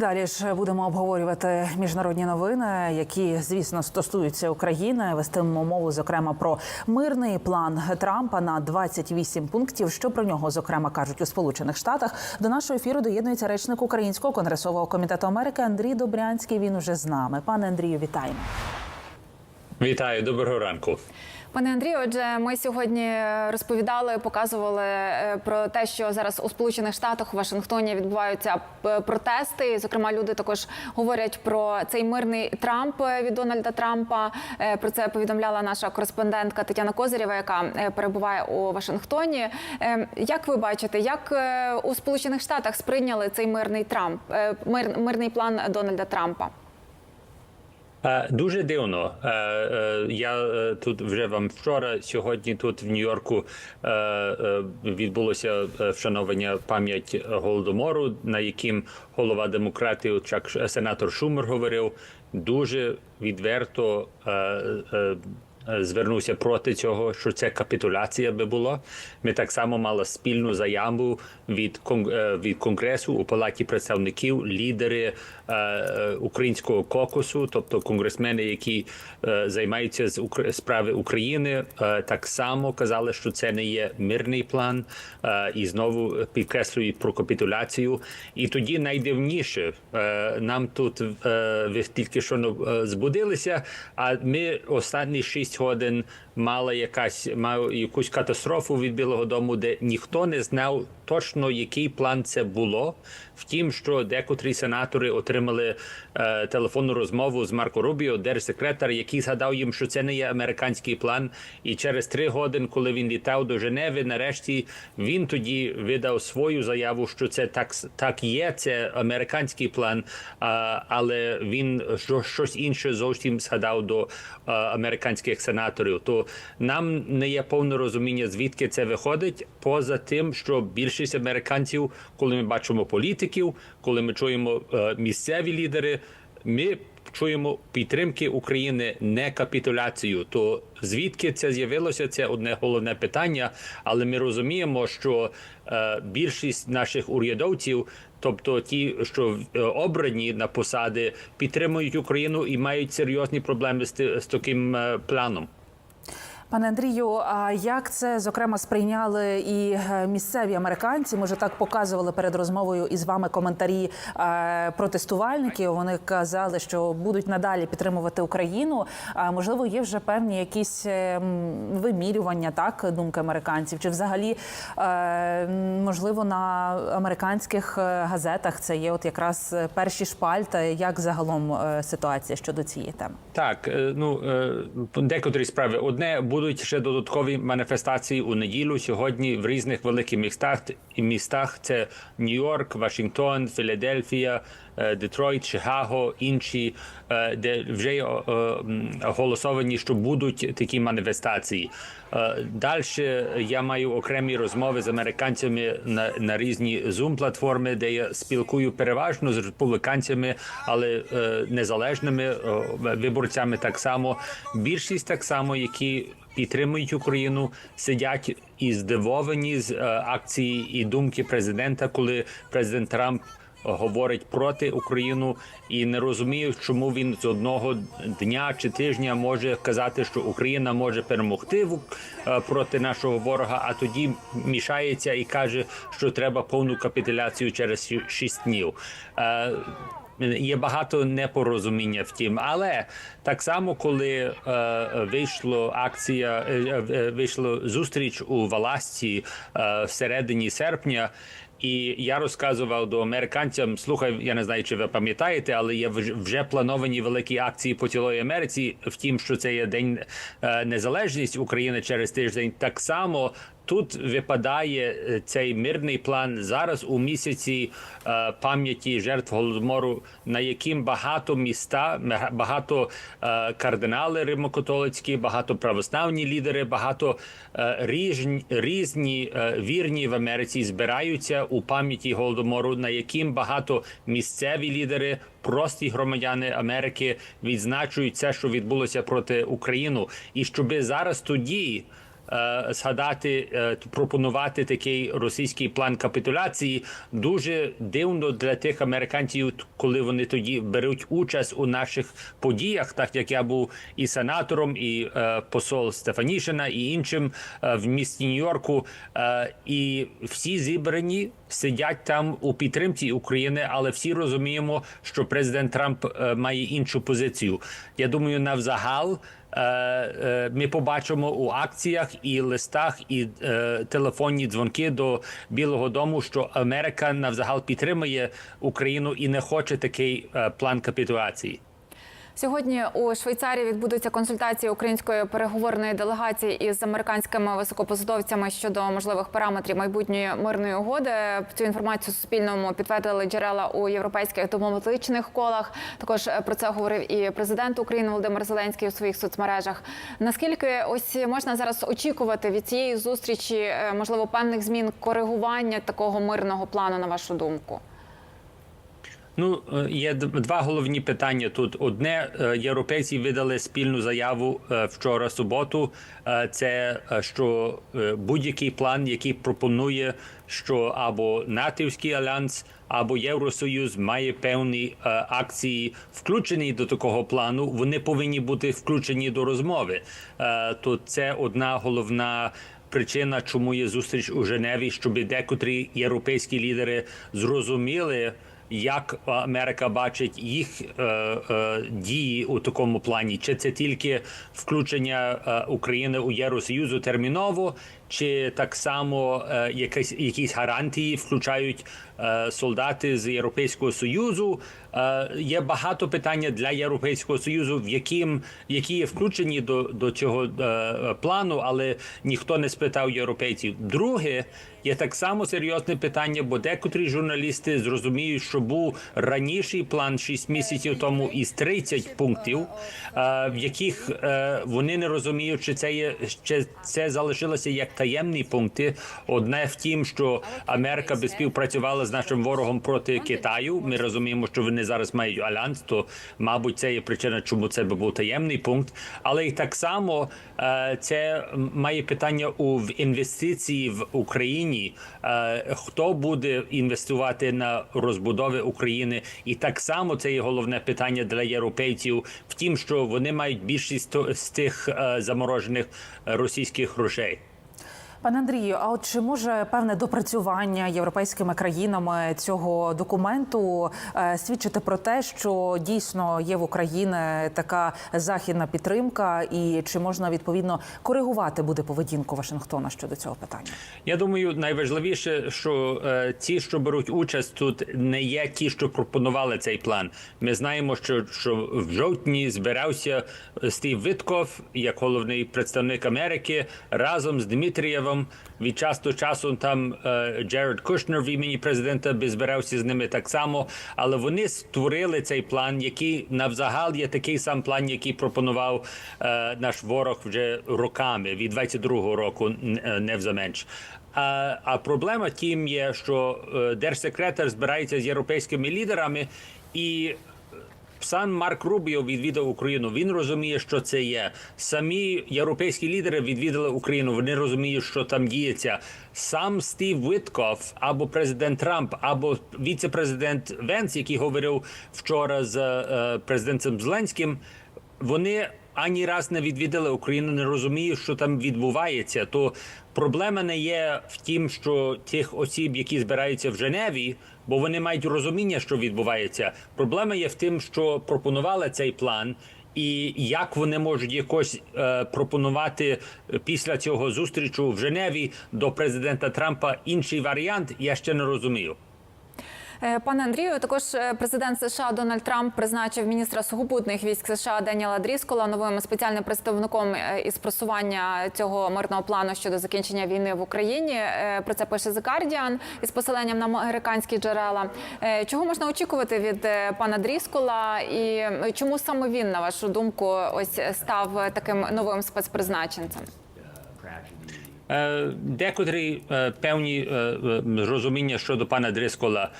Далі ж будемо обговорювати міжнародні новини, які звісно стосуються України. Вестимемо мову зокрема про мирний план Трампа на 28 пунктів. Що про нього зокрема кажуть у Сполучених Штатах. До нашого ефіру доєднується речник Українського конгресового комітету Америки Андрій Добрянський. Він уже з нами. Пане Андрію, вітаємо. Вітаю, доброго ранку. Пане Андрію, отже, ми сьогодні розповідали, показували е, про те, що зараз у Сполучених Штатах у Вашингтоні відбуваються протести. Зокрема, люди також говорять про цей мирний Трамп е, від Дональда Трампа. Е, Про це повідомляла наша кореспондентка Тетяна Козирєва, яка е, перебуває у Вашингтоні. Е, Як ви бачите, як е, у Сполучених Штатах сприйняли цей мирний Трамп, е, мир, мирний план Дональда Трампа? Е, Дуже дивно. Е, е, Я тут вже вам вчора, сьогодні тут в Нью-Йорку відбулося вшановування пам'ять голодомору, на яким голова демократів сенатор Шумер говорив дуже відверто. Е, Звернувся проти цього, що це капітуляція би була. Ми так само мали спільну заяву від е, від конгресу у палаті представників, лідери е, українського кокусу, тобто конгресмени, які займаються з справи України, так само казали, що це не є мирний план, і знову підкреслюють про капітуляцію. І тоді найдивніше нам тут ви тільки що збудилися. А ми останні шість годин мали якась мали якусь катастрофу від Білого Дому, де ніхто не знав точно, який план це було. Втім, що декотрі сенатори отримали е, телефонну розмову з Марко Рубіо, держсекретар, який згадав їм, що це не є американський план. І через три години, коли він літав до Женеви, нарешті він тоді видав свою заяву, що це так, так є, це американський план, а, але він що- щось інше зовсім згадав до а, американських сенаторів. То нам не є повне розуміння, звідки це виходить, поза тим, що більшість американців, коли ми бачимо політиків, коли ми чуємо е, місцеві лідери, ми чуємо підтримки України, не капітуляцію. То звідки це з'явилося? Це одне головне питання. Але ми розуміємо, що е, більшість наших урядовців. Тобто ті, що е, обрані на посади, підтримують Україну і мають серйозні проблеми з, з таким планом. Пане Андрію, а як це зокрема сприйняли і е, місцеві американці? Може, так показували перед розмовою із вами коментарі е, протестувальників. Вони казали, що будуть надалі підтримувати Україну. А можливо, є вже певні якісь е, вимірювання, так думки американців, чи взагалі можливо на американських газетах це є от якраз перші шпальти. Як загалом ситуація щодо цієї теми? Так, ну декотрі справи. Одне будуть ще додаткові маніфестації у неділю сьогодні в різних великих містах і містах. Це Нью-Йорк, Вашингтон, Філадельфія, Детройт, Чикаго, інші, е, де вже е, е, оголосовані, що будуть такі маніфестації. Далі я маю окремі розмови з американцями на, на різні zoom платформи, де я спілкую переважно з республіканцями, але е, незалежними е, виборцями так само. Більшість так само, які підтримують Україну, сидять і здивовані з е, акції і думки президента, коли президент Трамп говорить проти Україну і не розуміють, чому він з одного дня чи тижня може казати, що Україна може перемогти е, проти нашого ворога, а тоді мішається і каже, що треба повну капітуляцію через шість днів. Е, Є багато непорозуміння втім, але так само, коли е, вийшло акція, е, е, вийшло зустріч у Валасці е, всередині серпня. І я розказував до американцям: слухай, я не знаю, чи ви пам'ятаєте, але є вже- плановані великі акції по цілої Америці. Втім, що це є день е, незалежність України через тиждень. Так само тут випадає е, цей мирний план зараз у місяці е, пам'яті жертв голодомору, на яким багато міста, багато е, кардинали римокатолицькі, багато православні лідери, багато різні, різні вірні в Америці збираються у пам'яті голодомору, на яким багато місцеві лідери. Прості громадяни Америки відзначують це, що відбулося проти України, і щоби зараз тоді згадати, е, пропонувати такий російський план капітуляції дуже дивно для тих американців, коли вони тоді беруть участь у наших подіях, так як я був і сенатором, і е, посол Стефанішина, і іншим е, в місті Нью-Йорку. Е, і всі зібрані сидять там у підтримці України, але всі розуміємо, що президент Трамп е, має іншу позицію. Я думаю, навзагал. Е, е, Ми побачимо у акціях і листах, і е, телефонні дзвонки до Білого Дому, що Америка навзагал підтримує Україну і не хоче такий план капітуляції. Сьогодні у Швейцарії відбудуться консультації української переговорної делегації із американськими високопосадовцями щодо можливих параметрів майбутньої мирної угоди. Цю інформацію Суспільному підтвердили джерела у європейських дипломатичних колах. Також про це говорив і президент України Володимир Зеленський у своїх соцмережах. Наскільки ось можна зараз очікувати від цієї зустрічі, е, можливо, певних змін коригування такого мирного плану, на вашу думку? Ну, е, є два головні питання тут. Одне е, європейці видали спільну заяву е, вчора суботу. Це що будь-який план, який пропонує, що або натівський альянс, або Євросоюз має певні акції включені до такого плану. Вони повинні бути включені до розмови. То це одна головна. Причина, чому є зустріч у Женеві, щоб декотрі європейські лідери зрозуміли, як Америка бачить їх е, е, дії у такому плані? Чи це тільки включення е, України у Євросоюзу терміново, чи так само е, якісь, якісь гарантії включають солдати з Європейського Союзу? Е, є багато питання для Європейського Союзу, в яким які є включені до, до цього е, плану, але ніхто не спитав європейців. Друге, є так само серйозне питання, бо декотрі журналісти зрозуміють, що був раніший план 6 місяців тому із 30 пунктів, е, в яких е, вони не розуміють, чи це є чи це залишилося як таємні пункти. Одне в тім, що Америка би співпрацювала з нашим ворогом проти Китаю. Ми розуміємо, що вони зараз мають альянс, то мабуть це є причина, чому це би був таємний пункт. Але і так само е, це має питання у в інвестиції в Україні. Е, Хто буде інвестувати на розбудови України? І так само це є головне питання для європейців в тім, що вони мають більшість з тих е, заморожених російських грошей. Пане Андрію, а от чи може певне допрацювання європейськими країнами цього документу е, свідчити про те, що дійсно є в Україні така західна підтримка, і чи можна відповідно коригувати буде поведінку Вашингтона щодо цього питання? Я думаю, найважливіше, що е, ті, що беруть участь тут, не є ті, що пропонували цей план. Ми знаємо, що, що в жовтні збирався Стів Витков, як головний представник Америки, разом з Дмитрієвим. Від часу часу там е, Джеред Кушнер в імені президента би збирався з ними так само. Але вони створили цей план, який навзагал є такий сам план, який пропонував е, наш ворог вже роками від 22-го року, е, не взаменш. А, а проблема тім є, що е, держсекретар збирається з європейськими лідерами і. Сам Марк Рубіо відвідав Україну. Він розуміє, що це є. Самі європейські лідери відвідали Україну. Вони розуміють, що там діється. Сам Стів Витков або президент Трамп, або віце-президент Венс, який говорив вчора з е, президентом Зеленським. Вони ані раз не відвідали Україну, не розуміють, що там відбувається. То проблема не є в тім, що тих осіб, які збираються в Женеві, бо вони мають розуміння, що відбувається. Проблема є в тим, що пропонували цей план. І як вони можуть якось е, пропонувати після цього зустрічу в Женеві до президента Трампа інший варіант, я ще не розумію. Е, Пане Андрію, також е, президент США Дональд Трамп призначив міністра сухопутних військ США Деніела Дріскола новим спеціальним представником е, із просування цього мирного плану щодо закінчення війни в Україні. Про це пише The Guardian із посиленням на американські джерела. Чого можна очікувати від пана Дріскола, і чому саме він, на вашу думку, ось став таким новим спецпризначенцем? Е, Декотрі е, певні е, розуміння щодо пана Дрискола.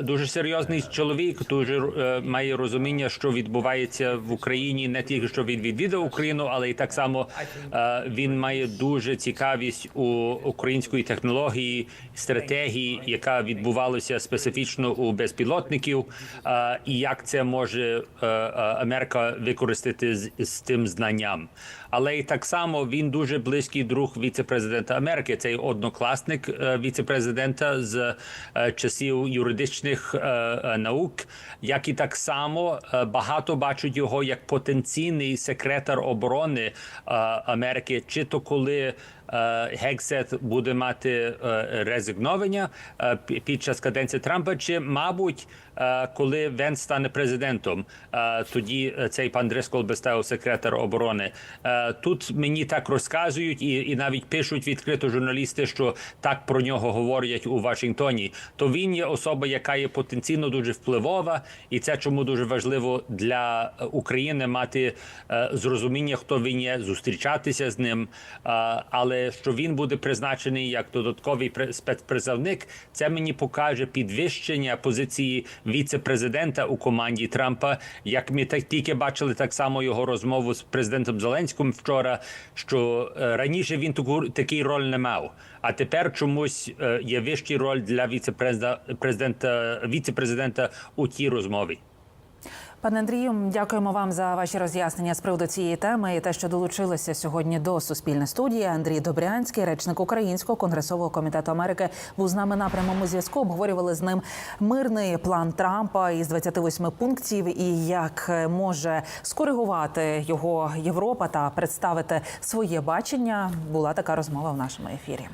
Дуже серйозний чоловік, дуже має розуміння, що відбувається в Україні, не тільки що він відвідав Україну, але й так само він має дуже цікавість у української технології, стратегії, яка відбувалася специфічно у безпілотників, і як це може Америка використати з, з тим знанням. Але і так само він дуже близький друг віце-президента Америки. Цей однокласник віцепрезидента з е, часів юридичних е, е, наук, як і так само е, багато бачать його як потенційний секретар оборони е, Америки, чи то коли. Е, Гексет буде мати е, резигновання е, під час каденції Трампа, чи мабуть, коли Вен стане президентом, тоді цей пан Дрескол би став секретар оборони. Тут мені так розказують і, і навіть пишуть відкрито журналісти, що так про нього говорять у Вашингтоні. То він є особа, яка є потенційно дуже впливова, і це чому дуже важливо для України мати зрозуміння, хто він є, зустрічатися з ним. Але що він буде призначений як додатковий спецпризовник, це мені покаже підвищення позиції віце-президента у команді Трампа. Як ми так тільки бачили так само його розмову з президентом Зеленським вчора, що е, раніше він таку такий роль не мав. А тепер чомусь е, є вищий роль для віце-президента віце-президента у тій розмові. Пане Андрію, дякуємо вам за ваші роз'яснення з приводу цієї теми і те, що долучилися сьогодні до суспільної студії. Андрій Добрянський, речник Українського конгресового комітету Америки, був з нами на прямому зв'язку. Обговорювали з ним мирний план Трампа із 28 пунктів і як може скоригувати його Європа та представити своє бачення. Була така розмова в нашому ефірі.